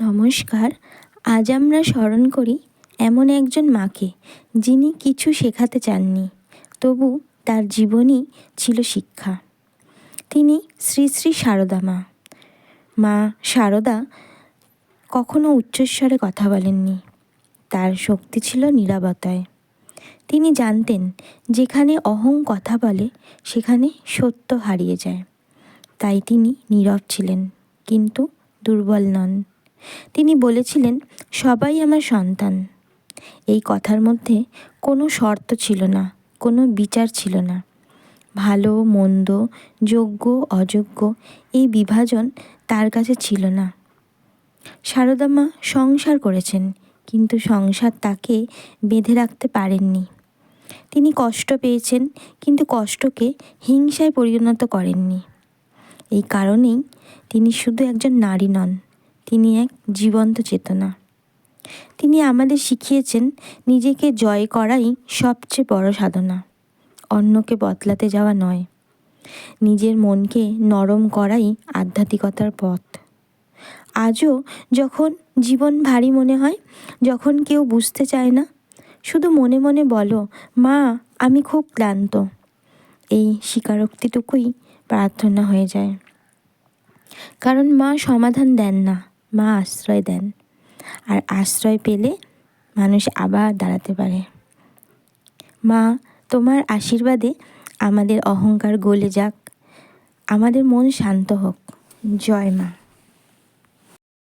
নমস্কার, আজ আমরা স্মরণ করি এমন একজন মাকে যিনি কিছু শেখাতে চাননি, তবু তার জীবনই ছিল শিক্ষা। তিনি শ্রী শ্রী সারদা মা। মা সারদা কখনো উচ্চস্বরে কথা বলেননি, তার শক্তি ছিল নীরবতায়। তিনি জানতেন যেখানে অহং কথা বলে, সেখানে সত্য হারিয়ে যায়। তাই তিনি নীরব ছিলেন, কিন্তু দুর্বল নন। তিনি বলেছিলেন, সবাই আমার সন্তান। এই কথার মধ্যে কোনো শর্ত ছিল না, কোনো বিচার ছিল না। ভালো, মন্দ, যোগ্য, অযোগ্য এই বিভাজন তার কাছে ছিল না। সারদা মা সংসার করেছেন, কিন্তু সংসার তাকে বেঁধে রাখতে পারেননি। তিনি কষ্ট পেয়েছেন, কিন্তু কষ্টকে হিংসায় পরিণত করেননি। এই কারণেই তিনি শুধু একজন নারী নন। তিনি এক জীবন্ত চেতনা। তিনি আমাদের শিখিয়েছেন নিজেকে জয় করাই সবচেয়ে বড় সাধনা। অন্যকে বদলাতে যাওয়া নয়। নিজের মনকে নরম করাই আধ্যাত্মিকতার পথ। আজও যখন জীবন ভারী মনে হয়, যখন কেউ বুঝতে চায় না, শুধু মনে মনে বলো, মা, আমি খুব ক্লান্ত। এই স্বীকারোক্তিটুকুই প্রার্থনা হয়ে যায়। কারণ মা সমাধান দেন না। মা আশ্রয় দেন। আর আশ্রয় পেলে মানুষ আবার দাঁড়াতে পারে। মা, তোমার আশীর্বাদে আমাদের অহংকার গলে যাক। আমাদের মন শান্ত হোক। জয় মা।